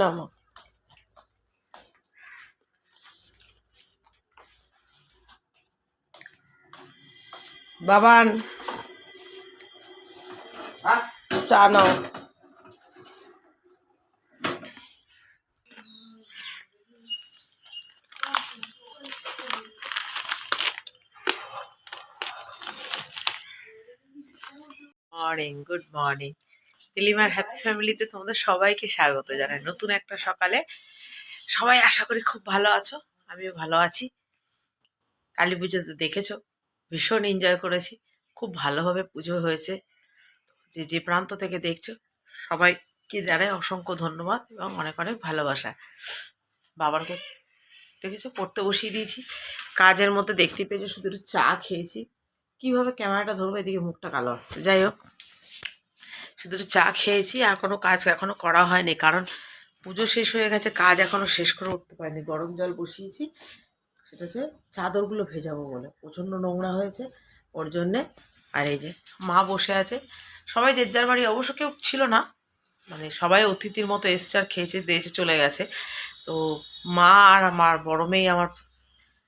না মা বাবান চা নাও মর্নিং গুড মর্নিং দিলিমার হ্যাপি ফ্যামিলিতে তোমাদের সবাইকে স্বাগত জানাই। নতুন একটা সকালে। সবাই আশা করি খুব ভালো আছো, আমিও ভালো আছি। কালী পুজো তো দেখেছ, ভীষণ এনজয় করেছি। খুব ভালোভাবে পুজো হয়েছে। যে যে প্রান্ত থেকে দেখছ সবাইকে জানাই অসংখ্য ধন্যবাদ এবং অনেক অনেক ভালোবাসা। বাবানকে দেখেছ, পড়তে বসিয়ে দিয়েছি। কাজের মধ্যে দেখতে পেয়েছ, শুধু একটু চা খেয়েছি। কীভাবে ক্যামেরাটা ধরবো, এদিকে মুখটা কালো আসছে। যাই হোক শুধু চা খেয়েছি, আর কোনো কাজ এখনও করা হয়নি, কারণ পুজো শেষ হয়ে গেছে, কাজ এখনও শেষ করে উঠতে পারিনি। গরম জল বসিয়েছি, সেটা হচ্ছে চাদরগুলো ভেজাবো বলে। প্রচণ্ড নোংরা হয়েছে, ওর জন্যে। আর এই যে মা বসে আছে, সবাই যে যার বাড়ি, অবশ্য কেউ ছিল না মানে সবাই অতিথির মতো এসছে আর খেয়েছে, দিয়েছে, চলে গেছে। তো মা আর আমার বড় মেয়ে, আমার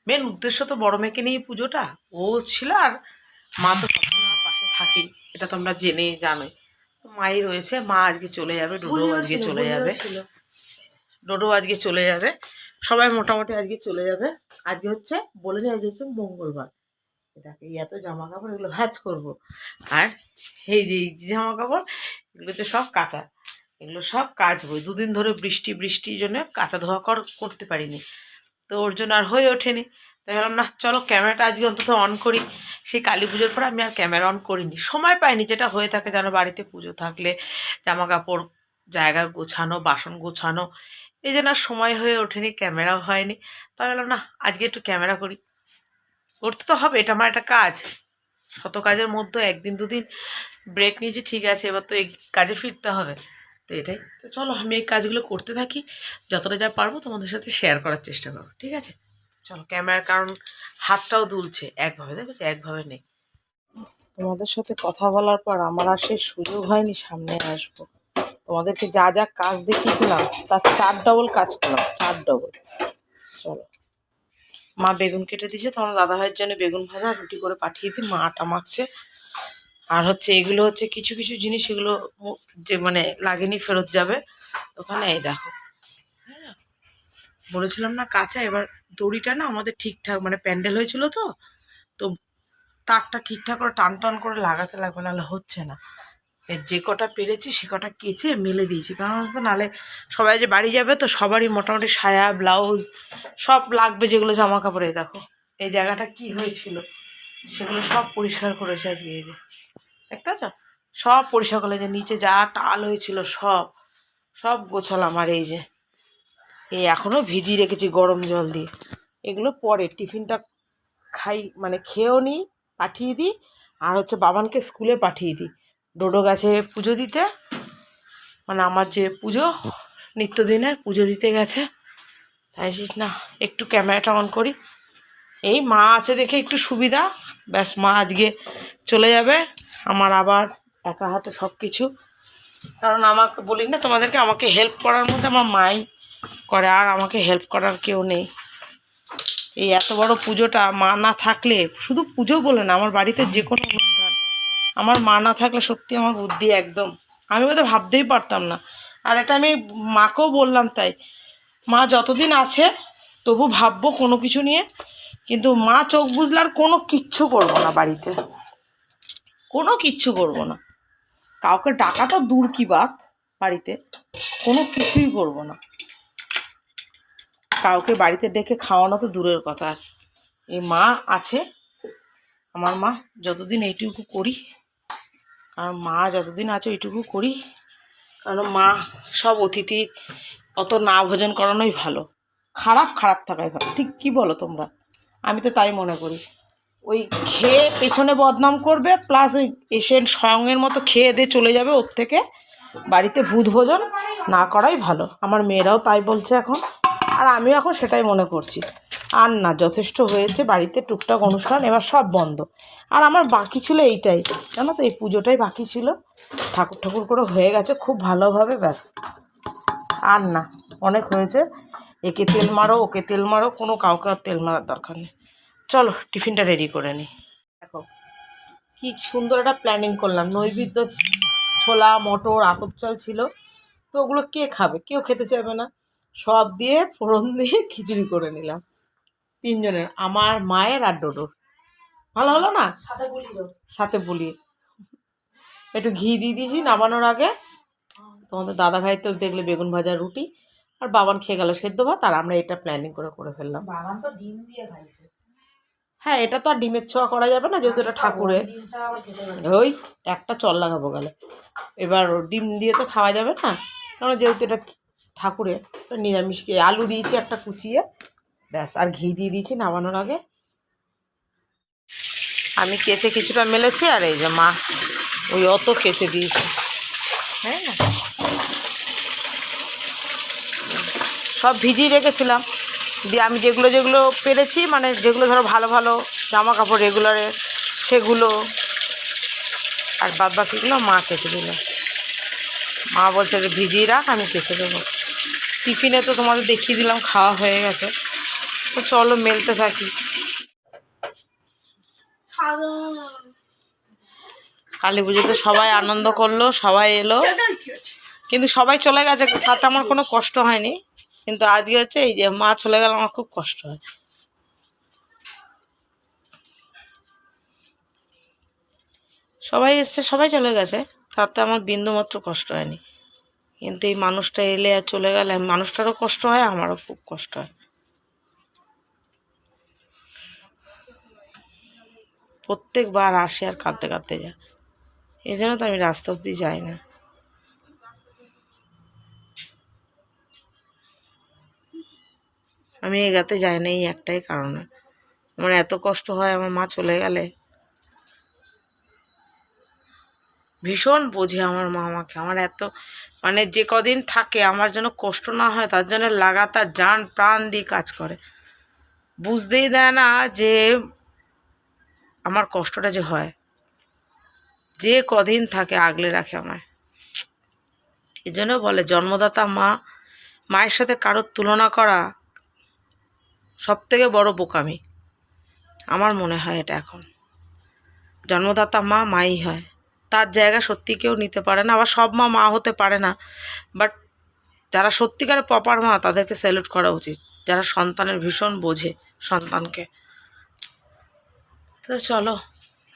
মেন উদ্দেশ্য তো বড় মেয়েকে নিয়েই পুজোটা। ও ছিল আর মা তো সবসময় পাশে থাকি এটা তোমরা জেনে জানোই। মাই রয়েছে মা আজকে চলে যাবে ডোডো আজকে চলে যাবে। ডোডো আজকে চলে যাবে। সবাই মোটামুটি আজকে চলে যাবে। আজকে হচ্ছে বলে নি আজকে হচ্ছে মঙ্গলবার। এটাকে এত জামা কাপড় এগুলো ভ্যাচ করব। আর এই যে এই জামা কাপড় এগুলো তো সব কাঁচা। এগুলো সব কাজ হবে দুদিন ধরে বৃষ্টি বৃষ্টির জন্য কাঁচা ধোয়া কর করতে পারিনি। তো ওর জন্য আর হয়ে ওঠেনি। তাই ভাবলাম না চলো ক্যামেরাটা আজকে অন্তত অন করি। সেই কালী পুজোর পর আমি আর ক্যামেরা অন করিনি। সময় পাইনি যেটা হয়ে থাকে যেন বাড়িতে পুজো থাকলে জামা কাপড় জায়গা গোছানো, বাসন গোছানো, এই জন্য সময় হয়ে ওঠেনি ক্যামেরাও হয়নি। তাই ভাবলাম না, আজকে একটু ক্যামেরা করি। করতে তো হবে, এটা আমার একটা কাজ। শত কাজের মধ্যে একদিন দুদিন ব্রেক নিয়েছি, ঠিক আছে, এবার তো এই কাজে ফিরতে হবে। তো এটাই। তো চলো, আমি এই কাজগুলো করতে থাকি। যতটা যা পারব তোমাদের সাথে শেয়ার করার চেষ্টা করব, ঠিক আছে? চলো ক্যামেরার কারণ হাতটাও দুলছে, একভাবে দেখেছ একভাবে নেই। তোমাদের সাথে কথা বলার পর আমার আর সেই সুযোগ হয়নি সামনে আসব। তোমাদেরকে যা যা কাজ দেখিয়েছিলাম, তার চার ডবল কাজ করলাম, চার ডবল চলো। মা বেগুন কেটে দিয়েছে তোমার দাদা ভাইয়ের জন্য বেগুন ভাজা রুটি করে পাঠিয়ে দিই, মা আটা মাখছে। আর হচ্ছে এগুলো হচ্ছে কিছু কিছু জিনিস এগুলো যে মানে লাগেনি ফেরত যাবে। ওখানে এই দেখো। হ্যাঁ বলেছিলাম না কাঁচা, এবার দড়িটা না আমাদের ঠিকঠাক মানে প্যান্ডেল হয়েছিল তো তো তারটা ঠিকঠাক করে টান টান করে লাগাতে লাগবে, নাহলে হচ্ছে না। যে কটা পেরেছি সে কটা কেচে মেলে দিয়েছি কারণ তো নাহলে সবাই যে বাড়ি যাবে তো সবারই মোটামুটি সায়া, ব্লাউজ সব লাগবে যেগুলো জামা কাপড়ে দেখো। এই জায়গাটা কি হয়েছিল, সেগুলো সব পরিষ্কার করেছে আজকে এই যে। দেখতে পাচ্ছ? সব পরিষ্কার করলে যে নিচে যা টাল হয়েছিল সব সব গোছালাম আর এই যে। এই এখনও ভিজিয়ে রেখেছি গরম জল দিয়ে। এগুলো পরে টিফিনটা খাই মানে খেয়েও নিই পাঠিয়ে দিই। আর হচ্ছে বাবানকে স্কুলে পাঠিয়ে দিই। ডোডো গাছে পুজো দিতে। মানে আমার যে পুজো, নিত্যদিনের পুজো দিতে গেছে। তাই না, একটু ক্যামেরাটা অন করি। এই মা আছে দেখে একটু সুবিধা। ব্যাস, মা আজকে চলে যাবে। আমার আবার একা হাতে সব কিছু কারণ আমাকে বলি না, তোমাদেরকে আমাকে হেল্প করার মধ্যে আমার মাই করে, আর আমাকে হেল্প করার কেউ নেই। এই এত বড় পুজোটা মা না থাকলে, শুধু পুজো বলে না, আমার বাড়িতে যে কোনো অনুষ্ঠান। আমার মা না থাকলে সত্যি আমার বুদ্ধি একদম, আমি হয়তো ভাবতেই পারতাম না। আর এটা আমি মাকেও বললাম তাই, মা যতদিন আছে, তবু ভাববো কোনো কিছু নিয়ে, কিন্তু মা চোখ বুঝলে আর কোনো কিচ্ছু করব না বাড়িতে। কোনো কিচ্ছু করব না। কাউকে ডাকা তো দূর কি বাত বাড়িতে, কোনো কিছুই করব না। কাউকে বাড়িতে ডেকে খাওয়ানো তো দূরের কথা। এই মা আছে। আমার মা যতদিন এইটুকু করি, কারণ মা যতদিন আছে ওইটুকু করি, কারণ মা সব অতিথির অত না ভোজন করানোই ভালো। খারাপ খারাপ থাকাই ভালো। ঠিক কি বলো তোমরা? আমি তো তাই মনে করি। ওই খেয়ে পেছনে বদনাম করবে প্লাস ওই এসে স্বয়ংয়ের মতো খেয়ে দিয়ে চলে যাবে ওর থেকে। বাড়িতে ভূত ভোজন না করাই ভালো। আমার মেয়েরাও তাই বলছে এখন। আর আমিও এখন সেটাই মনে করছি। আর না, যথেষ্ট হয়েছে, বাড়িতে টুকটাক অনুষ্ঠান, এবার সব বন্ধ। আর আমার বাকি ছিল এইটাই, জানো তো, এই পুজোটাই বাকি ছিল। ঠাকুর ঠাকুর করে হয়ে গেছে, খুব ভালোভাবে, ব্যাস। আর না, অনেক হয়েছে। একে তেল মারো, ওকে তেল মারো, কোনো কাউকে আর তেল মারার দরকার নেই। চলো, টিফিনটা রেডি করে নিই দেখো, কি সুন্দর একটা প্ল্যানিং করলাম। নৈবেদ্য, ছোলা, মটর, আতপ চাল ছিল। তো ওগুলো কে খাবে? কেউ খেতে চাইবে না। সব দিয়ে ফোড়ন দিয়ে খিচুড়ি করে নিলাম। তিনজনের আমার মায়ের আর ডোডোর। ভালো হলো না? সাথে বলি একটু ঘি দিয়ে দিয়েছি নামানোর আগে। তোমাদের দাদা ভাই তো দেখলে বেগুন ভাজা রুটি আর বাবান খেয়ে গেল সেদ্ধ ভাত আর আমরা এটা প্ল্যানিং করে করে ফেললাম। বাগান তো ডিম দিয়ে খাইছে হ্যাঁ এটা তো আর ডিমের ছোঁয়া করা যাবে না যেহেতু এটা ঠাকুরের। ওই একটা চল লাগাবো গেলে। এবার ডিম দিয়ে তো খাওয়া যাবে না কারণ যেহেতু এটা ঠাকুরের তো নিরামিষকে। আলু দিয়েছি একটা কুচিয়ে, ব্যাস, আর ঘি দিয়ে দিয়েছি নামানোর আগে। আমি কেচে কিছুটা মেলেছি, আর এই যে মা ওই অত কেচে দিয়েছে। হ্যাঁ সব ভিজিয়ে রেখেছিলাম। দিয়ে আমি যেগুলো যেগুলো পেরেছি মানে যেগুলো ধরো ভালো ভালো জামা কাপড় রেগুলারের সেগুলো আর বাদ বাকিগুলো মা কেচে দিল। মা বলছে যে, ভিজিয়ে রাখ, আমি কেচে দেবো। টিফিনে তো তোমাদের দেখিয়ে দিলাম, খাওয়া হয়ে গেছে। তো চলো মেলতে থাকি। কালী পুজোতে সবাই আনন্দ করল, সবাই এলো। কিন্তু সবাই চলে গেছে, তাতে আমার কোনো কষ্ট হয়নি। কিন্তু আজকে হচ্ছে এই যে মা চলে গেল, আমার খুব কষ্ট হয়। সবাই এসছে, সবাই চলে গেছে, তাতে আমার বিন্দুমাত্র কষ্ট হয়নি। কিন্তু এই মানুষটা এলে আর চলে গেলে, মানুষটারও কষ্ট হয়, আমারও খুব কষ্ট হয়। প্রত্যেকবার আসে আর কাঁদতে কাঁদতে যায়। এই জন্য তো আমি রাস্তা অব্দি যাই না। আমি এগাতে যাই না, এই একটাই কারণে। আমার এত কষ্ট হয়, আমার মা চলে গেলে। ভীষণ বোঝে আমার মা আমাকে। আমার এত মানে যে কদিন থাকে, আমার যেন কষ্ট না হয়, তার জন্য লাগাতার যান প্রাণ দিয়ে কাজ করে। বুঝতেই দেয় না যে আমার কষ্টটা যে হয়। যে কদিন থাকে, আগলে রাখে আমায়। এই জন্য বলে, জন্মদাতা মা, মায়ের সাথে কারোর তুলনা করা সব থেকে বড় বোকামি। আমার মনে হয় এটা এখন। জন্মদাতা মা, মাই হয়। তার জায়গা সত্যি কেউ নিতে পারে না আবার সব মা মা হতে পারে না। বাট যারা সত্যিকারের প্রপার মা তাদেরকে স্যালুট করা উচিত। যারা সন্তানের ভীষণ বোঝে সন্তানকে। তো চলো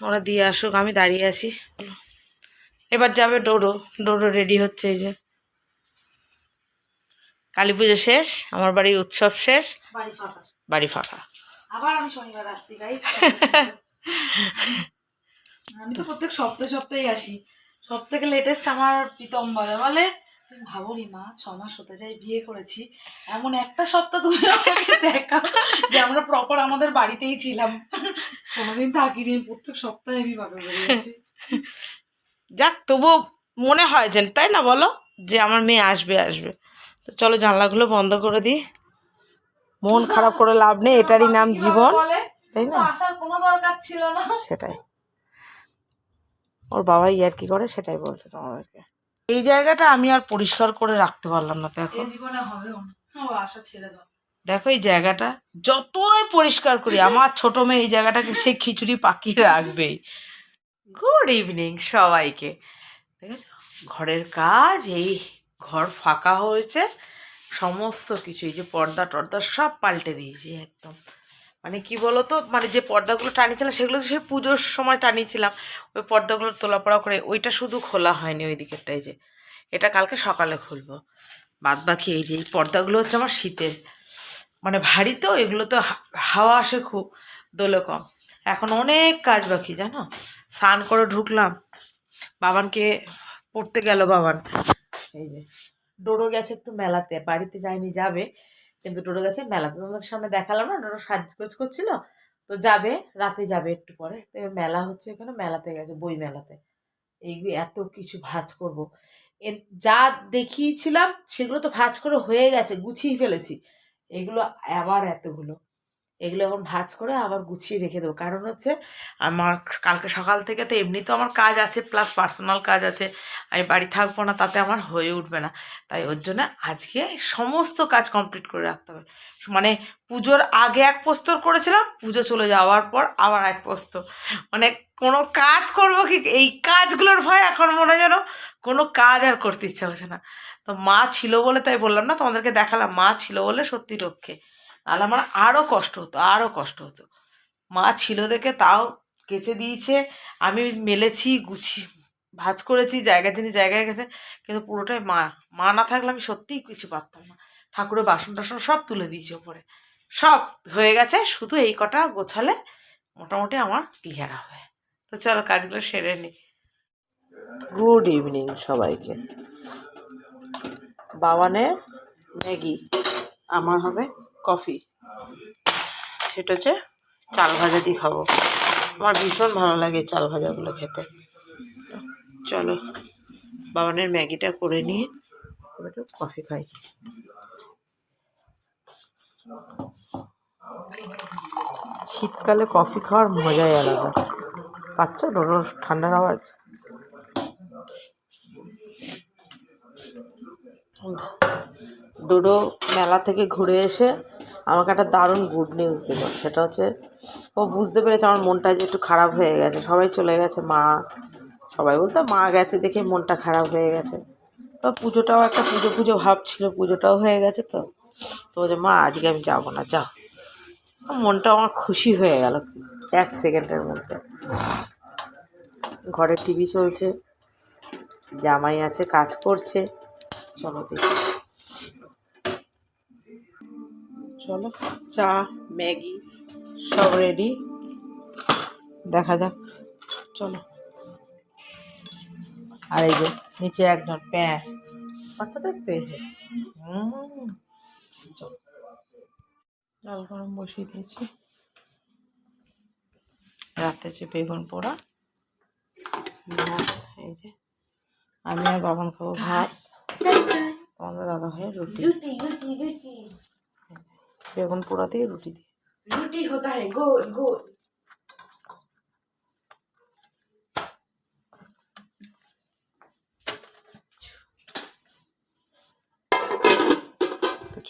ওরা দিয়ে আসুক আমি দাঁড়িয়ে আছি। এবার যাবে ডোডো। ডোডো রেডি হচ্ছে এই যে। কালী পুজো শেষ আমার বাড়ির উৎসব শেষ। বাড়ি ফাঁকা। বাড়ি ফাঁকা। আবার আমি শনিবার আসছি আমি তো প্রত্যেক সপ্তাহে সপ্তাহে আসি। সব থেকে লেটেস্ট আমার প্রীতম বলে বলে তুমি ভাবো নি মা ছ মাস হতে যাই বিয়ে করেছি। এমন একটা সপ্তাহ তুমি আমাকে দেখা যে আমরা প্রপার আমাদের বাড়িতেই ছিলাম। কোনোদিন থাকিনি প্রত্যেক সপ্তাহে আমি বাপের বাড়ি আসি। যাক তবুও মনে হয় যেন তাই না বলো? যে আমার মেয়ে আসবে আসবে। তো চলো জানলাগুলো বন্ধ করে দিই। মন খারাপ করে লাভ নেই এটারই নাম জীবন। বলে? তাই না? আসার কোনো দরকার ছিল না। সেটাই। ওর বাবা ইয়ার কি করে সেটাই বলছে তোমাদেরকে। এই জায়গাটা আমি আর পরিষ্কার করে রাখতে পারলাম না দেখো। এই জীবনে হবেও না। আশা ছেড়ে দাও। দেখো এই জায়গাটা যতই পরিষ্কার করি আমার ছোট মেয়ে এই জায়গাটাকে সে খিচুড়ি পাকিয়ে রাখবেই। গুড ইভিনিং সবাইকে। দেখেছ? ঘরের কাজ এই ঘর ফাঁকা হয়েছে সমস্ত কিছু এই যে পর্দা টর্দা সব পাল্টে দিয়েছি একদম। মানে কি বলতো? মানে যে পর্দাগুলো টানিয়েছিলাম, সেগুলো তো সেই পুজোর সময় টানিয়েছিলাম। ওই পর্দাগুলো তোলা পড়া করে ওইটা শুধু খোলা হয়নি ওই দিকেরটাই যে। এটা কালকে সকালে খুলবো। বাদ বাকি এই যে, এই পর্দাগুলো হচ্ছে আমার শীতের। মানে ভারী তো, এগুলো তো হাওয়া আসে খুব দোলে কম। এখন অনেক কাজ বাকি, জানো? স্নান করে ঢুকলাম। বাবানকে পড়তে গেল বাবান। এই যে, ডোডো গেছে একটু মেলাতে, বাড়িতে যায়নি, যাবে। কিন্তু ডোডো গেছে মেলাতে তোমাদের সামনে দেখালাম না, ডোডো সাজগোজ করছিল, তো যাবে, রাতে যাবে একটু পরে। মেলা হচ্ছে এখানে, মেলাতে গেছে, বই মেলাতে। এইগুলো এত কিছু ভাজ করব। যা দেখিয়েছিলাম, সেগুলো তো ভাজ করে হয়ে গেছে, গুছিয়ে ফেলেছি। এগুলো আবার এতগুলো। এগুলো এখন ভাজ করে আবার গুছিয়ে রেখে দেবো। কারণ হচ্ছে আমার কালকে সকাল থেকে তো এমনি তো আমার কাজ আছে প্লাস পার্সোনাল কাজ আছে। আমি বাড়ি থাকব না, তাতে আমার হয়ে উঠবে না। তাই ওর জন্য আজকে সমস্ত কাজ কমপ্লিট করে রাখতে হবে। মানে পুজোর আগে এক প্রস্তর করেছিলাম, পুজো চলে যাওয়ার পর আবার এক প্রস্তর। মানে কোনো কাজ করব কি? এই কাজগুলোর ভয় এখন মনে যেন কোনো কাজ আর করতে ইচ্ছা হচ্ছে না। তো মা ছিল বলে তাই বললাম না, তোমাদেরকে দেখালাম। মা ছিল বলে সত্যি রক্ষে নাহলে আমার আরও কষ্ট হতো আরও কষ্ট হতো। মা ছিল দেখে তাও কেচে দিয়েছে। আমি মেলেছি, গুছি, ভাজ করেছি জায়গা জিনিস জায়গায় গেছে। কিন্তু পুরোটাই মা মা না থাকলে আমি সত্যিই কিছু পারতাম না। ঠাকুরের বাসন টাসন সব তুলে দিয়েছে ওপরে। সব হয়ে গেছে, শুধু এই কটা গোছালে মোটামুটি আমার ক্লিয়ার হবে তো চলো কাজগুলো সেরে নিই গুড ইভিনিং সবাইকে। বাবানের ম্যাগি, আমার হবে। কফি। সেটা হচ্ছে চাল ভাজা দিয়ে খাব। আমার ভীষণ ভালো লাগে চাল ভাজাগুলো খেতে। চলো, বাবানের ম্যাগিটা করে নিয়ে একটু কফি খাই। শীতকালে কফি খাওয়ার মজাই আলাদা। পাচ্ছ ডোডো ঠান্ডার আওয়াজ? ডোডো মেলা থেকে ঘুরে এসে আমাকে একটা দারুণ গুড নিউজ দিল। সেটা হচ্ছে, ও বুঝতে পেরেছে আমার মনটা যে একটু খারাপ হয়ে গেছে। সবাই চলে গেছে, মা। সবাই বলতো, মা গেছে দেখে মনটা খারাপ হয়ে গেছে। তো পুজোটাও একটা পুজো পুজো ভাব ছিল, পুজোটাও হয়ে গেছে তো। তো বলছে, মা, আজকে আমি যাব না যাও মনটা আমার খুশি হয়ে গেল এক সেকেন্ডের মধ্যে। ঘরে টিভি চলছে, জামাই আছে, কাজ করছে। চলো দেখি। চলো, চা, ম্যাগি, সব রেডি দেখা যাক, চলো। আর এই যে, নিচে একজন প্যাঁ। বাচ্চা দেখতে চলো। জল গরম বসিয়ে দিয়েছি। রাতে যে বেগুন পোড়া এই যে, আমি আর বাবন খাব ভাত। তোমাদের দাদা ভাই রুটি। বেগুন পোড়া দিয়ে রুটি দিয়ে রুটি হতা গোল গোল।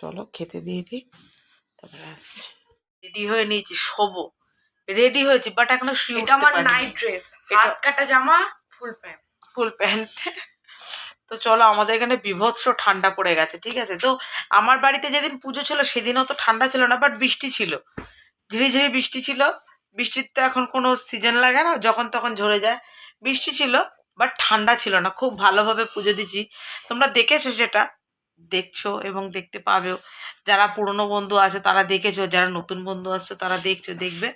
চলো খেতে দিয়ে দিই তারপরে আসছি। রেডি হয়ে নিয়েছি শোবো। রেডি হয়েছি বাট এখনও শুয়ে এটা আমার নাইট ড্রেস হাত কাটা জামা ফুল প্যান্ট ফুল প্যান্ট তো চলো আমাদের এখানে বিভৎস ঠান্ডা পড়ে গেছে, ঠিক আছে? তো আমার বাড়িতে যেদিন পুজো ছিল সেদিনও তো ঠান্ডা ছিল না বাট বৃষ্টি ছিল। ঝিরিঝিরি বৃষ্টি ছিল। বৃষ্টির তো এখন কোনো সিজন লাগে না, যখন তখন ঝরে যায়। বৃষ্টি ছিল বাট ঠান্ডা ছিল না। খুব ভালোভাবে পুজো দিচ্ছি তোমরা দেখেছ সেটা দেখছ এবং দেখতে পাবেও যারা পুরনো বন্ধু আছে তারা দেখেছ, যারা নতুন বন্ধু আসছে তারা দেখছ, দেখবে।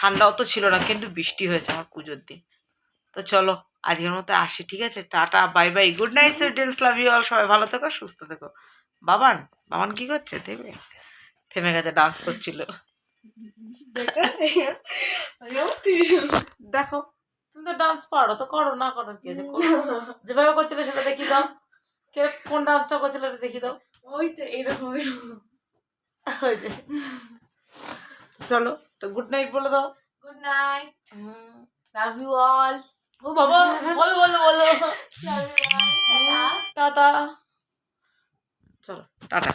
ঠান্ডাও তো ছিল না, কিন্তু বৃষ্টি হয়েছে আমার পুজোর দিন। তো চলো আজকের মতো আসি ঠিক আছে? Tata bye bye good night সুইটেন্স love you all সবাই ভালো থেকো সুস্থ থেকো। বাবান বাবান কি করছে? থেমে থেমে গেছে ডান্স করছিল। দেখো তুমি তো ডান্স পারো তো করো না করো কি আছে করো। যেভাবে করছিলে সেটা দেখি দাও। কে কোন ডান্সটা করছিল এটা দেখি দাও। ওই তো এরকম এরকম চলো তো গুড নাইট বলে দাও। Good night. Love you all ও বাবা বলো বলো বলো লাভ ইউ অল টাটা চলো টাটা